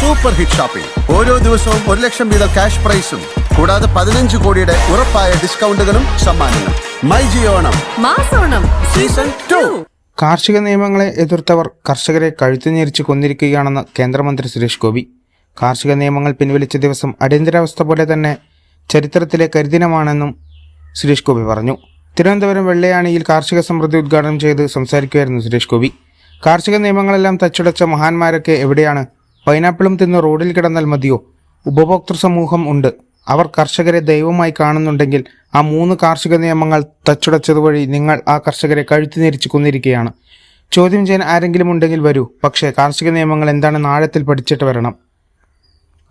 Super hit shopping ഓരോ ദിവസവും ഒരു ലക്ഷം വീതം ക്യാഷ് പ്രൈസും കൂടാതെ പതിനഞ്ച് കോടിയുടെ ഉറപ്പായ ഡിസ്കൗണ്ടുകളും സമ്മാനങ്ങളും. മൈ ജിയോണം മാസോണം. Season two. കാർഷിക നിയമങ്ങളെ എതിർത്തവർ കർഷകരെ കഴുത്തുഞെരിച്ച് കൊന്നിരിക്കുകയാണെന്ന് കേന്ദ്രമന്ത്രി സുരേഷ് ഗോപി. കാർഷിക നിയമങ്ങൾ പിൻവലിച്ച ദിവസം അടിയന്തരാവസ്ഥ പോലെ തന്നെ ചരിത്രത്തിലെ കരിദിനമാണെന്നും സുരേഷ് ഗോപി പറഞ്ഞു. തിരുവനന്തപുരം വെള്ളയാണിയിൽ കാർഷിക സമൃദ്ധി ഉദ്ഘാടനം ചെയ്ത് സംസാരിക്കുകയായിരുന്നു സുരേഷ് ഗോപി. കാർഷിക നിയമങ്ങളെല്ലാം തച്ചുടച്ച മഹാന്മാരൊക്കെ എവിടെയാണ്? പൈനാപ്പിളും തിന്ന് റോഡിൽ കിടന്നാൽ മതിയോ? ഉപഭോക്തൃ സമൂഹം ഉണ്ട്. അവർ കർഷകരെ ദൈവമായി കാണുന്നുണ്ടെങ്കിൽ ആ മൂന്ന് കാർഷിക നിയമങ്ങൾ തച്ചുടച്ചതുവഴി നിങ്ങൾ ആ കർഷകരെ കഴുത്തുനെരിച്ച് കൊന്നിരിക്കുകയാണ്. ചോദ്യം ചെയ്യാൻ ആരെങ്കിലും ഉണ്ടെങ്കിൽ വരൂ. പക്ഷേ കാർഷിക നിയമങ്ങൾ എന്താണെന്ന് ആഴത്തിൽ പഠിച്ചിട്ട് വരണം?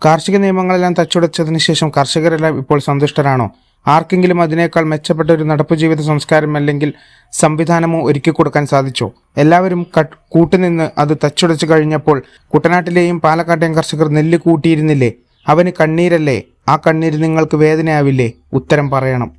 കാർഷിക നിയമങ്ങളെല്ലാം തച്ചുടച്ചതിന് ശേഷം കർഷകരെല്ലാം ഇപ്പോൾ സന്തുഷ്ടരാണോ? ആർക്കെങ്കിലും അതിനേക്കാൾ മെച്ചപ്പെട്ട ഒരു നടപ്പ് ജീവിത സംസ്കാരം അല്ലെങ്കിൽ സംവിധാനമോ ഒരുക്കി കൊടുക്കാൻ സാധിച്ചോ? എല്ലാവരും കട്ട് കൂട്ടുനിന്ന് അത് തച്ചുടച്ചു കഴിഞ്ഞപ്പോൾ കുട്ടനാട്ടിലെയും പാലക്കാട്ടെയും കർഷകർ നെല്ല് കൂട്ടിയിരുന്നില്ലേ? അവന് കണ്ണീരല്ലേ? ആ കണ്ണീര് നിങ്ങൾക്ക് വേദനയാവില്ലേ? ഉത്തരം പറയണം.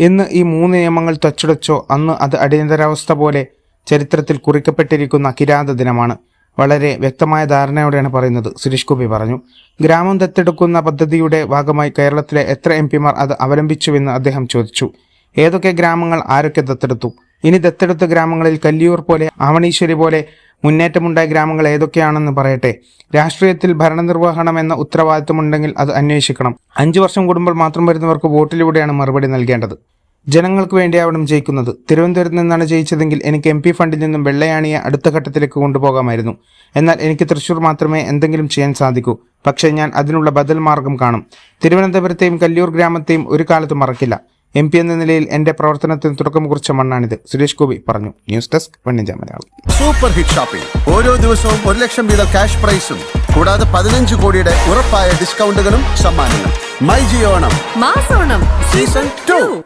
എന്ന് ഈ മൂന്ന് നിയമങ്ങൾ തച്ചുടച്ചോ അന്ന് അത് അടിയന്തരാവസ്ഥ പോലെ ചരിത്രത്തിൽ കുറിക്കപ്പെട്ടിരിക്കുന്ന കിരാത ദിനമാണ്. വളരെ വ്യക്തമായ ധാരണയോടെയാണ് പറയുന്നത് സുരേഷ് ഗോപി പറഞ്ഞു. ഗ്രാമം ദത്തെടുക്കുന്ന പദ്ധതിയുടെ ഭാഗമായി കേരളത്തിലെ എത്ര എം പിമാർ അത് അവലംബിച്ചുവെന്ന് അദ്ദേഹം ചോദിച്ചു. ഏതൊക്കെ ഗ്രാമങ്ങൾ ആരൊക്കെ ദത്തെടുത്തു? ഇനി ദത്തെടുത്ത ഗ്രാമങ്ങളിൽ കല്ലിയൂർ പോലെ ആവണീശ്വരി പോലെ മുന്നേറ്റമുണ്ടായ ഗ്രാമങ്ങൾ ഏതൊക്കെയാണെന്ന് പറയട്ടെ. രാഷ്ട്രീയത്തിൽ ഭരണനിർവഹണം എന്ന ഉത്തരവാദിത്തമുണ്ടെങ്കിൽ അത് അന്വേഷിക്കണം. അഞ്ചു വർഷം കൂടുമ്പോൾ മാത്രം വരുന്നവർക്ക് വോട്ടിലൂടെയാണ് മറുപടി നൽകേണ്ടത്. ജനങ്ങൾക്ക് വേണ്ടിയാവണം ജയിക്കുന്നത്. തിരുവനന്തപുരത്ത് നിന്നാണ് ജയിച്ചതെങ്കിൽ എനിക്ക് എം പി ഫണ്ടിൽ നിന്നും വെള്ളയാണിയെ അടുത്ത ഘട്ടത്തിലേക്ക് കൊണ്ടുപോകാമായിരുന്നു. എന്നാൽ എനിക്ക് തൃശൂർ മാത്രമേ എന്തെങ്കിലും ചെയ്യാൻ സാധിക്കൂ. പക്ഷേ ഞാൻ അതിനുള്ള ബദൽ മാർഗം കാണും. തിരുവനന്തപുരത്തെയും കല്ലൂർ ഗ്രാമത്തെയും ഒരു കാലത്ത് മറക്കില്ല. എം പി എന്ന നിലയിൽ എന്റെ പ്രവർത്തനത്തിന് തുടക്കം കുറിച്ച മണ്ണാണിത്. സുരേഷ് ഗോപി പറഞ്ഞു. ന്യൂസ് ഡെസ്ക് വണ്ണിജ മലയാളം സൂപ്പർ ഹിറ്റ് ഷോപ്പിംഗ് ഓരോ ദിവസവും ഒരു ലക്ഷം വീതം ക്യാഷ് പ്രൈസും കൂടാതെ പതിനഞ്ച് കോടിയുടെ ഉറപ്പായ ഡിസ്കൗണ്ടുകളും സമ്മാനങ്ങളും. മൈ ജിയോണം മാസോണം സീസൺ ടു.